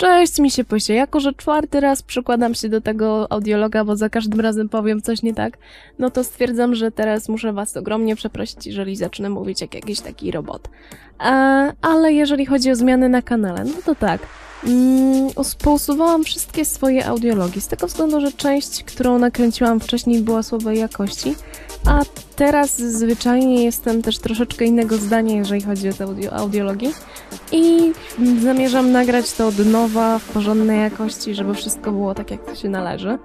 Cześć, mi się posie. Jako, że czwarty raz przykładam się do tego audiologa, bo za każdym razem powiem coś nie tak, no to stwierdzam, że teraz muszę was ogromnie przeprosić, jeżeli zacznę mówić jak jakiś taki robot. E, ale jeżeli chodzi o zmiany na kanale, no to tak. Mm, wszystkie swoje audiologi, z tego względu, że część, którą nakręciłam wcześniej była słabej jakości, a teraz zwyczajnie jestem też troszeczkę innego zdania, jeżeli chodzi o te audio- audiologii. I zamierzam nagrać to od nowa, w porządnej jakości, żeby wszystko było tak, jak to się należy.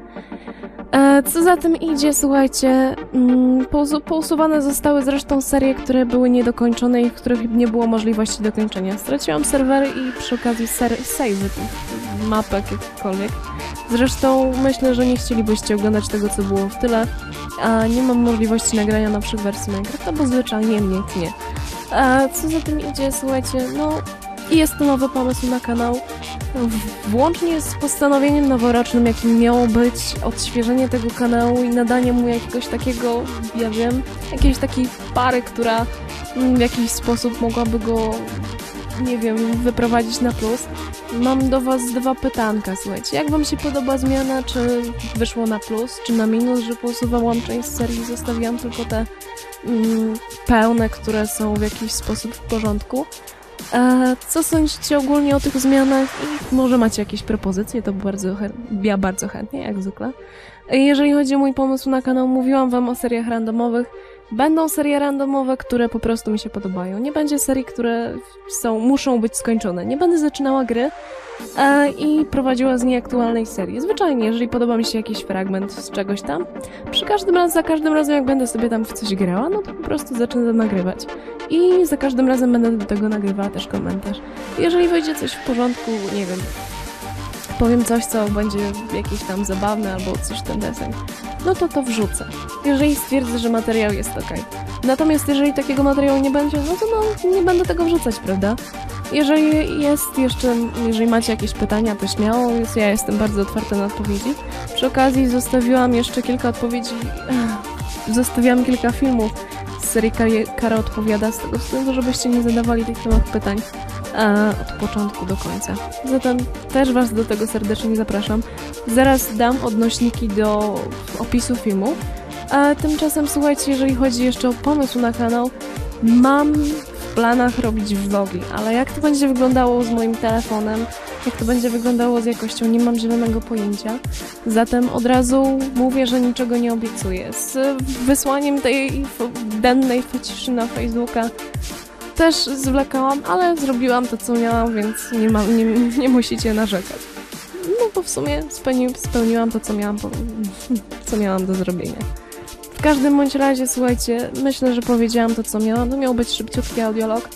E, co za tym idzie, słuchajcie, mm, pousu- pousuwane zostały zresztą serie, które były niedokończone i w których nie było możliwości dokończenia. Straciłam serwery i przy okazji ser- save mapek, jakkolwiek. Zresztą myślę, że nie chcielibyście oglądać tego, co było w tyle, a nie mam możliwości nagrania nowszych wersji Minecrafta, bo zwyczajnie mnie nie. A co za tym idzie, słuchajcie, no i jest to nowy pomysł na kanał. Włącznie z postanowieniem noworocznym, jakim miało być odświeżenie tego kanału i nadanie mu jakiegoś takiego, ja wiem, jakiejś takiej pary, która w jakiś sposób mogłaby go, nie wiem, wyprowadzić na plus. Mam do Was dwa pytanka, słuchajcie. Jak Wam się podoba zmiana? Czy wyszło na plus, czy na minus, że pousuwałam część serii i zostawiłam tylko te mm, pełne, które są w jakiś sposób w porządku? Co sądzicie ogólnie o tych zmianach i może macie jakieś propozycje, to bardzo ja bardzo chętnie, jak zwykle. Jeżeli chodzi o mój pomysł na kanał, mówiłam wam o seriach randomowych. Będą serie randomowe, które po prostu mi się podobają. Nie będzie serii, które są, muszą być skończone. Nie będę zaczynała gry e, i prowadziła z niej aktualnej serii. Zwyczajnie, jeżeli podoba mi się jakiś fragment z czegoś tam, przy każdym razem, za każdym razem jak będę sobie tam w coś grała, no to po prostu zacznę to nagrywać. I za każdym razem będę do tego nagrywała też komentarz. Jeżeli wyjdzie coś w porządku, nie wiem, powiem coś, co będzie jakieś tam zabawne albo coś ten deseń, no to to wrzucę. Jeżeli stwierdzę, że materiał jest ok. Natomiast jeżeli takiego materiału nie będzie, no to no, nie będę tego wrzucać, prawda? Jeżeli jest jeszcze, jeżeli macie jakieś pytania, to śmiało, jest, ja jestem bardzo otwarta na odpowiedzi. Przy okazji zostawiłam jeszcze kilka odpowiedzi, zostawiłam kilka filmów z serii Kara odpowiada, z tego względu, żebyście nie zadawali tych samych pytań od początku do końca. Zatem też Was do tego serdecznie zapraszam. Zaraz dam odnośniki do opisu filmu. A tymczasem słuchajcie, jeżeli chodzi jeszcze o pomysł na kanał, mam w planach robić vlogi, ale jak to będzie wyglądało z moim telefonem, jak to będzie wyglądało z jakością, nie mam zielonego pojęcia. Zatem od razu mówię, że niczego nie obiecuję. Z wysłaniem tej dennej feciszy na Facebooka też zwlekałam, ale zrobiłam to, co miałam, więc nie, ma, nie, nie musicie narzekać. No bo w sumie spełni, spełniłam to, co miałam, co miałam do zrobienia. W każdym bądź razie, słuchajcie, myślę, że powiedziałam to, co miałam. To miał być szybciutki audiolog.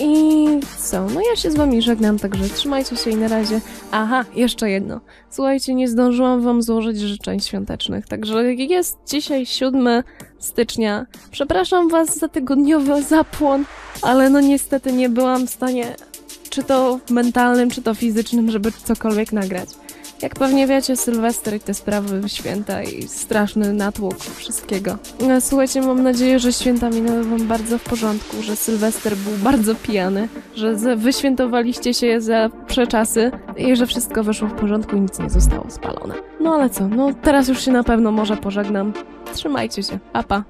I co? No ja się z wami żegnam, także trzymajcie się i na razie. Aha, jeszcze jedno. Słuchajcie, nie zdążyłam wam złożyć życzeń świątecznych, także jest dzisiaj 7 stycznia. Przepraszam was za tygodniowy zapłon, ale no niestety nie byłam w stanie, czy to mentalnym, czy to fizycznym, żeby cokolwiek nagrać. Jak pewnie wiecie, Sylwester i te sprawy, święta i straszny natłok wszystkiego. No, Słuchajcie, mam nadzieję, że święta minęły wam bardzo w porządku, że Sylwester był bardzo pijany, że wyświętowaliście się za przeczasy i że wszystko wyszło w porządku i nic nie zostało spalone. No ale co, no teraz już się na pewno może pożegnam. Trzymajcie się, pa pa.